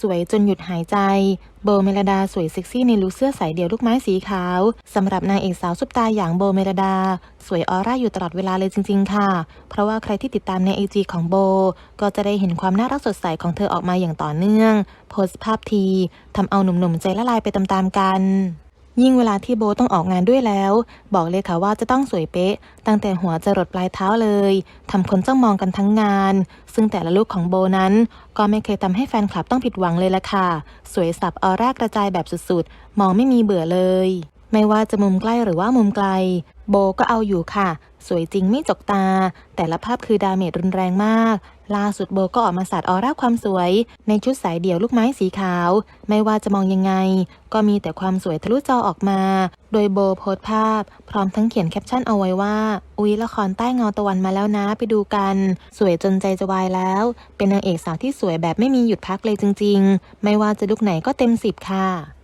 สวยจนหยุดหายใจ โบเมลดาสวยเซ็กซี่ในลุคเสื้อสายเดี่ยวลูกไม้สีขาวสำหรับนางเอกสาวซุปตาอย่างโบเมลดา สวยออร่าอยู่ตลอดเวลาเลยจริง ๆ ค่ะ เพราะว่าใครที่ติดตามในไอจีของโบ ก็จะได้เห็นความน่ารักสดใสของเธอออกมาอย่างต่อเนื่อง โพสต์ภาพทีทำเอาหนุ่มๆใจละลายไปตามๆกัน ยิ่งเวลาที่โบต้องออกงานด้วยแล้ว บอกเลยค่ะว่าจะต้องสวยเป๊ะ ตั้งแต่หัวจรดปลายเท้าเลยทำคนจ้องมองกันทั้งงาน ซึ่งแต่ละลุคของโบนั้น ก็ไม่เคยทำให้แฟนคลับต้องผิดหวังเลยละค่ะ สวยสับออร่ากระจายแบบสุดๆ มองไม่มีเบื่อเลย ไม่ว่าจะมุมใกล้หรือว่ามุมไกล โบก็เอาอยู่ค่ะ สวยจริงไม่จกตา แต่ละภาพคือดาเมจรุนแรงมาก ล่าสุดโบก็ออกมาสาดออร่าความสวย ในชุดสายเดี่ยวลูกไม้สีขาว ไม่ว่าจะมองยังไง ก็มีแต่ความสวยทะลุจอออกมา โดยโบโพสภาพ พร้อมทั้งเขียนแคปชั่นเอาไว้ว่า อุ๊ยละครใต้เงาตะวันมาแล้วนะไปดูกัน สวยจนใจจะวายแล้ว เป็นนางเอกสาวที่สวยแบบไม่มีหยุดพักเลยจริง ๆ ไม่ว่าจะลุกไหนก็เต็มสิบค่ะ